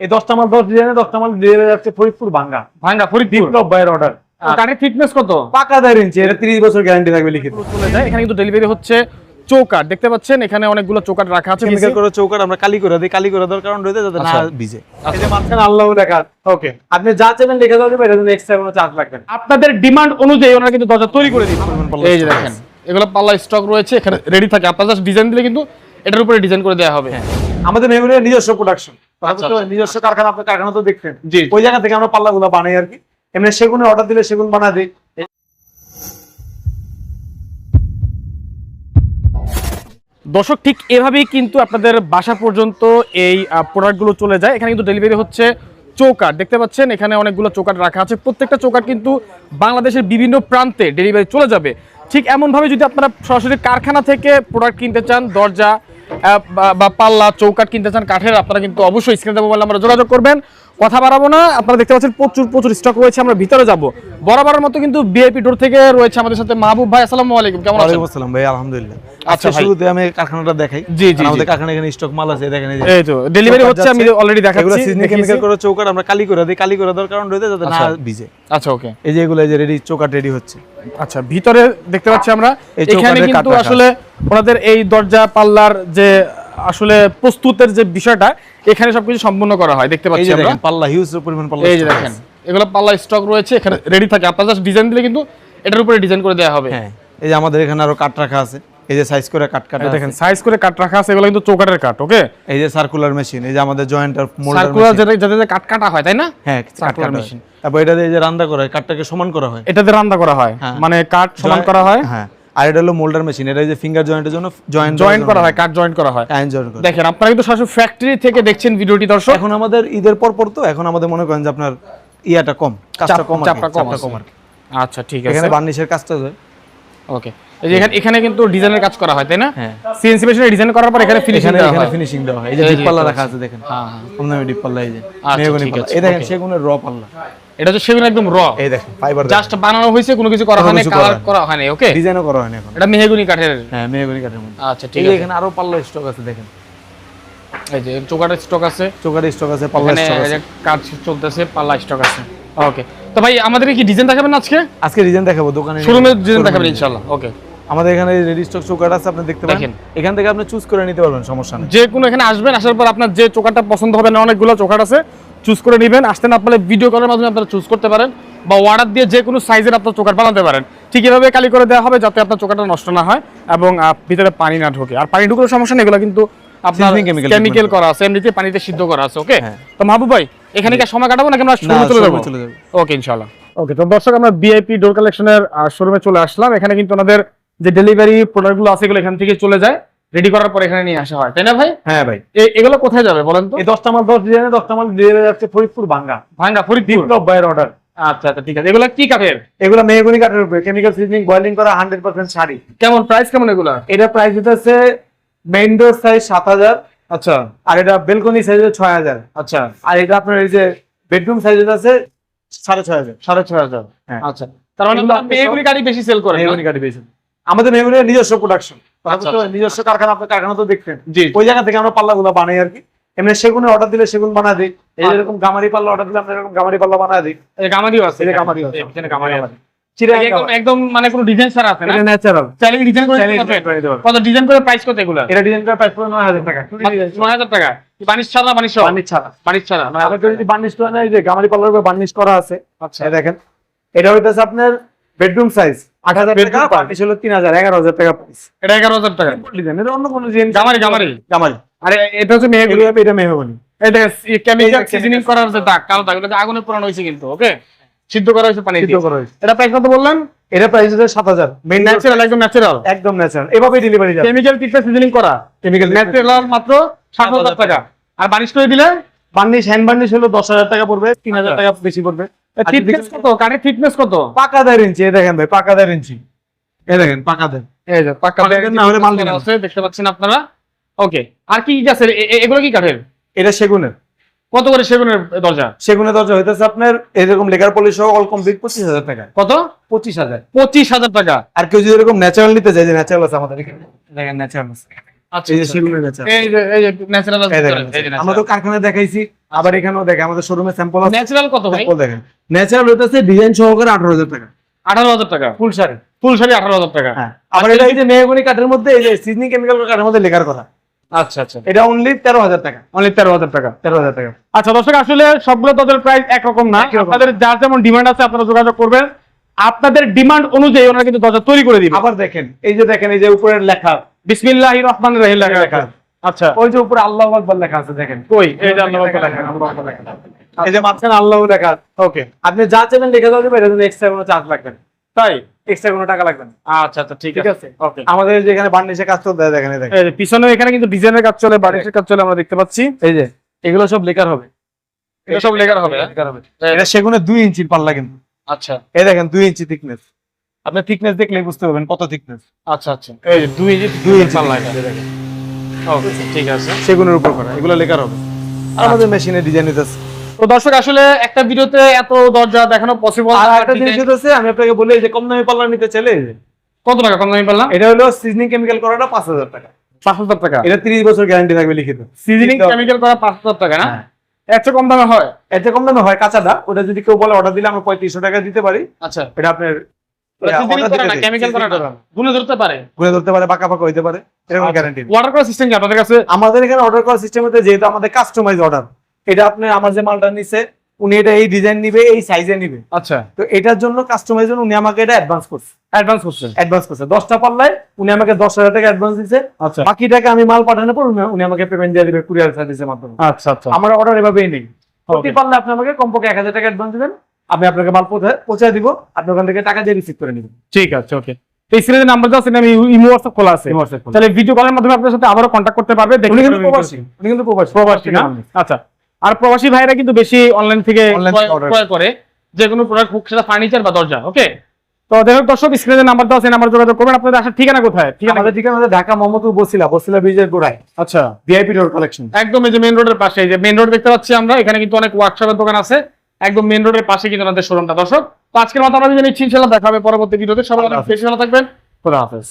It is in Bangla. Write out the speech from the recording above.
এই দশটা মাল দশ ডিজাইনে দশটা মাল ডেলিভারি যাচ্ছে ফরিদপুর ভাঙ্গা। ভাঙ্গা ফরিদপুর? বিপ্লব ভাইয়ের অর্ডার কাঠের ফিটনেস কত? পাকা দেড় ইঞ্চি এটা তিরিশ বছর গ্যারান্টি থাকবে লিখিত। চলে যায় এখানে কিন্তু ডেলিভারি হচ্ছে চৌকাট দেখতে পাচ্ছেন এখানে অনেকগুলো চৌকাট রাখা আছে কেমিক্যাল করে চৌকাট আমরা কালি করে দিই কালি করে দেওয়ার কারণ রয়েছে যাতে না আচ্ছা। ভিজে। এই মাঝখানে আল্লাহ লেখা ওকে আপনি যা চাইবেন লিখে দেওয়া যাবে এটা জন্য এক্সট্রা কোনো চার্জ লাগবে আপনাদের ডিমান্ড অনুযায়ী ওনারা কিন্তু দরজা তৈরি করে দিচ্ছে। এই যে দেখেন এগুলো পাল্লা স্টক রয়েছে এখানে রেডি থাকে। আপনার জাস্ট ডিজাইন দিলে কিন্তু এটার উপরে ডিজাইন করে দেওয়া হবে। আমাদের মেমোরিয়াল নিজস্ব প্রোডাকশন আচ্ছা। নিজস্ব কারখানা আপনার কারখানা তো দেখতেন ওই জায়গা থেকে আমরা পাল্লাগুলো বানাই আর কি। এমনি সেগুনে অর্ডার দিলে সেগুন বানা দিই। দর্শক ঠিক এভাবেই কিন্তু আপনাদের বাসা পর্যন্ত এই প্রোডাক্টগুলো চলে যায়। এখানে কিন্তু ডেলিভারি হচ্ছে চৌকাট দেখতে পাচ্ছেন এখানে অনেকগুলো চৌকাট রাখা আছে। প্রত্যেকটা চৌকাট কিন্তু বাংলাদেশের বিভিন্ন প্রান্তে ডেলিভারি চলে যাবে। ঠিক এমনভাবে যদি আপনারা সরাসরি কারখানা থেকে প্রোডাক্ট কিনতে চান দরজা বা- পাল্লা চৌকাট কিনতে চান কাঠের আপনারা কিন্তু অবশ্যই স্ক্রিনে মোবাইল নাম্বারে যোগাযোগ করবেন। কথা বাড়াবো না আপনারা দেখতে পাচ্ছেন প্রচুর প্রচুর স্টক রয়েছে আমরা ভিতরে যাব। বরাবরের মতো কিন্তু বিআইপি ডোর থেকে রয়েছে আমাদের সাথে মাহবুব ভাই আসসালামু আলাইকুম কেমন আছেন? ওয়ালাইকুম আসসালাম ভাই আলহামদুলিল্লাহ। আচ্ছা শুরুতে আমি কারখানাটা দেখাই। জি, জি, আমাদের। কারখানা এখানে স্টক মাল আছে দেখেন এই যে এই তো ডেলিভারি হচ্ছে আমি। অলরেডি এগুলো দেখাচ্ছি সিজনি দেখিয়েছি। কেমিক্যাল করে চৌকাট আমরা কালি করে দিই কালি করে দেওয়ার কারণ রয়েছে যাতে না আচ্ছা। ভিজে। আচ্ছা ওকে এই যে এগুলো এই যে রেডি চৌকাট রেডি হচ্ছে। আচ্ছা ভিতরে দেখতে পাচ্ছি আমরা এখানে কিন্তু আসলে ওনাদের এই দরজা পাল্লার যে আসলে প্রস্তুতের যে বিষয়টা এখানে সবকিছু সম্পূর্ণ করা হয় দেখতে পাচ্ছি আমরা। পাল্লা হিউজ পরিমাণ পাল্লা এই যে দেখেন এগুলো পাল্লা স্টক রয়েছে এখানে রেডি থাকে। আপনার জাস্ট ডিজাইন দিলে কিন্তু এটার উপরে ডিজাইন করে দেওয়া হবে। হ্যাঁ এই যে আমাদের এখানে আরও কাট রাখা আছে এই যে সাইজ করে কাট কাটা দেখেন সাইজ করে কাট রাখা আছে এগুলো কিন্তু চৌকাটের কাট ওকে এই যে সার্কুলার মেশিন এই যে আমাদের জয়েন্টার মোল্ডার সার্কুলার যেটা যাতে কাট কাটা হয় তাই না? হ্যাঁ machine। হয়। তারপর এটা দিয়ে যে রান্না করা হয় কাঠটাকে সমান করা হয়। এটাতে রান্না করা হয়। হ্যাঁ। মানে কাট সমান করা হয়। হ্যাঁ। আর এটা হলো মোল্ডার মেশিন এটা যে ফিঙ্গার জয়েন্টের জন্য জয়েন্ট জয়েন্ট করা হয়। কাট জয়েন্ট করা হয়। জয়েন্ট জয়েন্ট দেখেন আপনারা কিন্তু সরাসরি ফ্যাক্টরি থেকে দেখছেন ভিডিওটি দর্শক। এখন আমাদের ঈদের পর পর তো এখন আমাদের মনে করেন যে আপনার ইয়াটা কম কাজটা কম আর কি, চাপটা কম আর আচ্ছা ঠিক আছে। এখানে বার্নিশের কাজটা হয়। ওকে এখানে কিন্তু ডিজাইনের কাজ করা হয় তাই না। সিএনসি মেশিনে ডিজাইন করার পর এখানে ফিনিশিং দেওয়া হয়। ফিনিশিং দেওয়া হয়। এই যে ডিপ পাল্লা রাখা আছে দেখেন। হ্যাঁ হ্যাঁ। ডিপ পাল্লা এই যে। আচ্ছা, পাল্লা। এই দেখেন সেগুনের র পাল্লা। এটা সেগুন একদম র এই দেখেন ফাইবার জাস্ট বানানো হয়েছে কোনো কিছু করা হয়নি কালার করা হয়নি। ওকে ডিজাইনও করা হয়নি এখন। এটা মেহগুনি কাঠের। হ্যাঁ মেহগনি কাঠের মধ্যে। আচ্ছা ঠিক আছে। এখানে আরও পাল্লা স্টক আছে দেখেন। এই যে চোকাটের স্টক আছে। চোকারের স্টক আছে পাল্লা স্টক আছে। কাজ চলতেছে পাল্লা স্টক আছে। ওকে তো ভাই আমাদের কি ডিজাইন দেখাবেন আজকে? আজকে ডিজাইন দেখাবো দোকানে শোরুমে ডিজাইন দেখাবেন। ইনশাআল্লাহ। ওকে আমাদের এখানে রেডি স্টক চোকার আছে আপনি দেখতে দেখেন। এখান থেকে আপনি চুজ করে নিতে পারবেন সমস্যা নেই। যে কোনো এখানে আসবেন আসার পর আপনার যে চোকাটা পছন্দ হবে না অনেকগুলো চোকাট আছে চুজ করে নেবেন। আসতে না পারলে ভিডিও কলের মাধ্যমে আপনারা চুজ করতে পারেন বা অর্ডার দিয়ে যে কোনো সাইজের আপনার চোকাট বানাতে পারেন। ঠিক এভাবে কালি করে দেওয়া হবে যাতে আপনার চোকাটা নষ্ট না হয় এবং ভিতরে পানি না ঢোকে। আর পানি ঢুকলে সমস্যা নেই এগুলো কিন্তু আপনার কেমিক্যাল করা আছে এমনিতে পানিতে সিদ্ধ করা আছে ওকে হ্যাঁ। তো মাহবুব ভাই এখানে কি আর সময় কাটাবো নাকি আমরা না শোরুমে চলে যাব? showroom-এ চলে যাবে। ওকে ইনশাআল্লাহ। ওকে তো দর্শক আমরা বিআইপি ডোর কালেকশনের শোরুমে চলে আসলাম। এখানে কিন্তু ওনাদের যে ডেলিভারি প্রোডাক্টগুলো আছে এগুলো এখান থেকে চলে যায় রেডি করার পর এখানে নিয়ে আসা হয়। তাই না ভাই? হ্যাঁ ভাই। এগুলো কোথায় যাবে বলেন তো? এই দশটা মাল দশ ডিজাইনে দশটা মাল ডেলিভারি যাচ্ছে ফরিদপুর ভাঙ্গা। ভাঙ্গা ফরিদপুর? ভাইয়ের অর্ডার আচ্ছা আচ্ছা ঠিক আছে। এগুলো কি কাঠের? এগুলো মেহগনি কাঠের উপরে। কেমিক্যাল সিজনিং বয়েলিং করা হান্ড্রেড পার্সেন্ট শাড়ি কেমন প্রাইস কেমন এগুলো? এটা প্রাইস হচ্ছে মেইন ডোর সাইজ সাত হাজার। আচ্ছা। আর এটা বেলকনি সাইজ ছয় হাজার। আচ্ছা। আর এটা আপনার এই যে বেডরুম সাইজ আছে সাড়ে ছয় হাজার। সাড়ে ছয় হাজার। হ্যাঁ। আচ্ছা। তার মানে সব- গাড়ি বেশি সেল করে মেহগনি কাঠি বেশি। আমাদের মেহগনি নিজস্ব প্রোডাকশন আচ্ছা, নিজস্ব কারখানা আপনার কারখানা তো দেখতেন। ওই জায়গা থেকে আমরা পাল্লা পাল্লাগুলো বানাই আর কি। এমনি সেগুনে অর্ডার দিলে সেগুন বানা দিই। এরকম গামারি পাল্লা অর্ডার দিলে আমরা এরকম গামারি পাল্লা বানা দিই। গামারিও আছে। এই যে গামারি আছে। এখানে গামারি আছে। একদম মানে কোনো ডিজাইন ছাড়া আছে না? ন্যাচারাল চাইলে ডিজাইন করে কত ডিজাইন করে প্রাইস কত এগুলো? এটা ডিজাইন করা প্রাইস টাকা। নয় হাজার টাকা। বানিশ ছাড়া বানিশ ছাড়া। বানিশ ছাড়া যদি যে গামারি পাল্লার উপর করা আছে আচ্ছা। দেখেন। এটা হইতেছে আপনার বেডরুম সাইজ আট হাজার টাকা হলো তিন হাজার এগারো হাজার টাকা প্রাইস এটা এগারো হাজার টাকা। ডিজাইন এটা অন্য কোনো ডিজাইন গামারি গামারি গামারি আরে এটা হচ্ছে মেহগুলি এটা মেহগনি। এটা কেমিক্যাল সিজনিং করার যে দাগ কালো দাগ এটা আগুনে পোড়ানো হয়েছে কিন্তু ওকে সিদ্ধ করা হয়েছে পানি সিদ্ধ করা হয়েছে। এটা প্রাইস কত বললেন? এটা প্রাইস হচ্ছে সাত হাজার। মেইন ন্যাচারাল একদম ন্যাচারাল একদম ন্যাচারাল এভাবে ডেলিভারি যাবে। কেমিক্যাল টিপে সিজনিং করা। কেমিক্যাল ন্যাচারাল মাত্র সাত হাজার টাকা। আর বানিশ করে দিলে? বার্নিশ হ্যান্ড বার্নিশ হলো দশ হাজার টাকা পড়বে তিন হাজার আচ্ছা। টাকা বেশি পড়বে। আর কত? কাঠের ফিটনেস কত? পাকা দেড় ইঞ্চি এই দেখেন ভাই পাকা দেড় ইঞ্চি। এই দেখেন পাকা দেড় এই যে পাকা ব্যাগ না হলে মাল আছে দেখতে পাচ্ছেন আপনারা? ওকে আর কি কি আছে? এ- এ- এগুলো কি কাঠের? এটা সেগুনের। কত করে সেগুনের দরজা? সেগুনের দরজা হইতেছে আপনার এরকম লেকার পলিশ সহ অল কমপ্লিট পঁচিশ হাজার টাকা। কত? পঁচিশ হাজার। পঁচিশ হাজার টাকা। আর কেউ যদি এরকম ন্যাচারাল নিতে চায় যে ন্যাচারাল আছে আমাদের এখানে। দেখেন ন্যাচারাল আছে। আচ্ছা এই যে। সেগুনের ন্যাচারাল এই যে ন্যাচারাল এই আমরা তো কারখানায় দেখাইছি। আবার এখানেও দেখেন আমাদের শোরুমে স্যাম্পল আছে। ন্যাচারাল কত ভাই? স্যাম্পল দেখেন। ন্যাচারাল হইতেছে ডিজাইন সহকারে আঠারো হাজার টাকা। আঠারো হাজার টাকা। ফুল শাড়ি। ফুল শাড়ি আঠারো হাজার টাকা। হ্যাঁ। আবার এটা এই যে মেহগনি কাঠের মধ্যে এই যে সিজনিং কেমিক্যাল কাঠের মধ্যে লেখার কথা। আচ্ছা আচ্ছা। এটা অনলি তেরো হাজার টাকা। অনলি তেরো হাজার টাকা তেরো হাজার টাকা। আচ্ছা দর্শক আসলে সবগুলো তাদের প্রাইস একরকম না। একই রকম। আপনাদের যার যেমন ডিমান্ড আছে আপনারা যোগাযোগ করবেন। আপনাদের ডিমান্ড অনুযায়ী ওনারা কিন্তু দরজা তৈরি করে দিবে। আবার দেখেন এই যে দেখেন এই যে উপরের লেখা। বিসমিল্লাহির রহমানির রহিম লেখা লেখা। আচ্ছা। ওই যে উপরে আল্লাহ আকবার লেখা আছে দেখেন। কই? এই যে আল্লাহ লেখা, আকবার লেখা, লেখা। আল্লাহু আকবার লেখা। এই যে মাঝখানে আল্লাহ লেখা ওকে। আপনি যা চাইবেন লিখে এটা এক্সট্রা কোনো চার্জ লাগবে না। তাই? এক্সট্রা কোনো টাকা লাগবে না। আচ্ছা আচ্ছা ঠিক আছে। ওকে। আমাদের যেখানে বার্নিশে কাজ দেখেন এই দেখেন। এই যে পিছনে এখানে কিন্তু ডিজাইনের কাজ চলে বাড়ির কাজ চলে আমরা দেখতে পাচ্ছি। এই যে এগুলো সব লেখার হবে। এটা সব লেখার হবে হ্যাঁ? লেখার হবে। এটা সেগুনে দুই ইঞ্চির পাল্লা কিন্তু। আচ্ছা। এই দেখেন দুই ইঞ্চি থিকনেস আপনি থিকনেস দেখলেই বুঝতে পারবেন কত থিকনেস আচ্ছা আচ্ছা। এই যে দুই ইঞ্চি দুই ইঞ্চি পাল্লা এটা। দেখেন। ওকে ঠিক আছে। সেগুনের উপর করা এগুলো লেখার হবে আর আমাদের মেশিনে ডিজাইন হইতেছে তো দর্শক আসলে একটা ভিডিওতে এত দরজা দেখানো পসিবল আর একটা জিনিস হইতেছে আমি আপনাকে বলি যে কম দামি পাল্লা নিতে চাইলে কত টাকা কম দামি পেলাম এটা হলো সিজনিং কেমিক্যাল করাটা পাঁচ হাজার টাকা। পাঁচ হাজার টাকা? এটা তিরিশ বছর গ্যারান্টি থাকবে লিখিত। সিজনিং কেমিক্যাল করা পাঁচ হাজার টাকা না? হ্যাঁ। চেয়ে কম দামে হয়? এতে কম দামে হয় কাঁচাটা। ওটা যদি কেউ বলে অর্ডার দিলে আমরা পঁয়ত্রিশশো টাকা দিতে পারি। আচ্ছা। এটা আপনার আমাদের এখানে অর্ডার করার সিস্টেম যেহেতু আমাদের কাস্টমাইজ অর্ডার এটা আপনি আমার যে মালটা নিছে উনি এটা এই ডিজাইন নিবে এই সাইজে নিবে। আচ্ছা। তো এটার জন্য কাস্টমাইজ উনি আমাকে এটা অ্যাডভান্স করছে। অ্যাডভান্স অ্যাডভান্স করছে। দশটা পাল্লায় উনি আমাকে দশ হাজার টাকা অ্যাডভান্স দিছে। আচ্ছা। বাকি টাকা আমি মাল পাঠানোর পর উনি- আমাকে পেমেন্ট দিয়ে দিবে কুরিয়ার সার্ভিসের মাধ্যমে। আচ্ছা আচ্ছা। আমার অর্ডার এভাবেই নেই। প্রতি Okay. পাল্লে আপনি আমাকে কমপক্ষে এক হাজার টাকা অ্যাডভান্স দিবেন। আমি আপনাকে মাল পৌঁছে- পৌঁছে দিব। আপনি ওখান থেকে টাকা দিয়ে রিসিভ করে নিবেন। ঠিক আছে ওকে এই নাম্বার দাও সেটা আমি ইমো হোয়াটসঅ্যাপ খোলা আছে। তাহলে ভিডিও কলের মাধ্যমে আপনার সাথে আবারও কন্ট্যাক্ট করতে পারবে দেখে উনি কিন্তু প্রবাসী। উনি কিন্তু প্রবাসী। প্রবাসী না? আচ্ছা। আর প্রবাসী ভাইরা কিন্তু বেশি অনলাইন থেকে ক্রয়- করে। যে কোনো প্রোডাক্ট হোক সেটা ফার্নিচার বা দরজা ওকে তো দেখো দর্শক স্ক্রিনে নাম্বার দাও সেই নাম্বার যোগাযোগ করবেন। আপনাদের আসার ঠিকানা কোথায়? ঠিকানা আমাদের ঠিকানা হচ্ছে ঢাকা মোহাম্মদপুর বসিলা বসিলা ব্রিজের গোড়ায়। আচ্ছা। ভিআইপি রোড কালেকশন একদম এই যে মেন রোডের পাশে এই যে মেন রোড দেখতে পাচ্ছি আমরা। এখানে কিন্তু অনেক ওয়ার্কশপের দোকান আছে। একদম মেন রোডের পাশে কিন্তু আমাদের শোরুমটা দর্শক তো আজকের মতো আমরা যদি নিচ্ছি ইনশাল্লাহ দেখা হবে পরবর্তী ভিডিওতে সবাই অনেক বেশি ভালো থাকবেন। খোদা হাফেজ।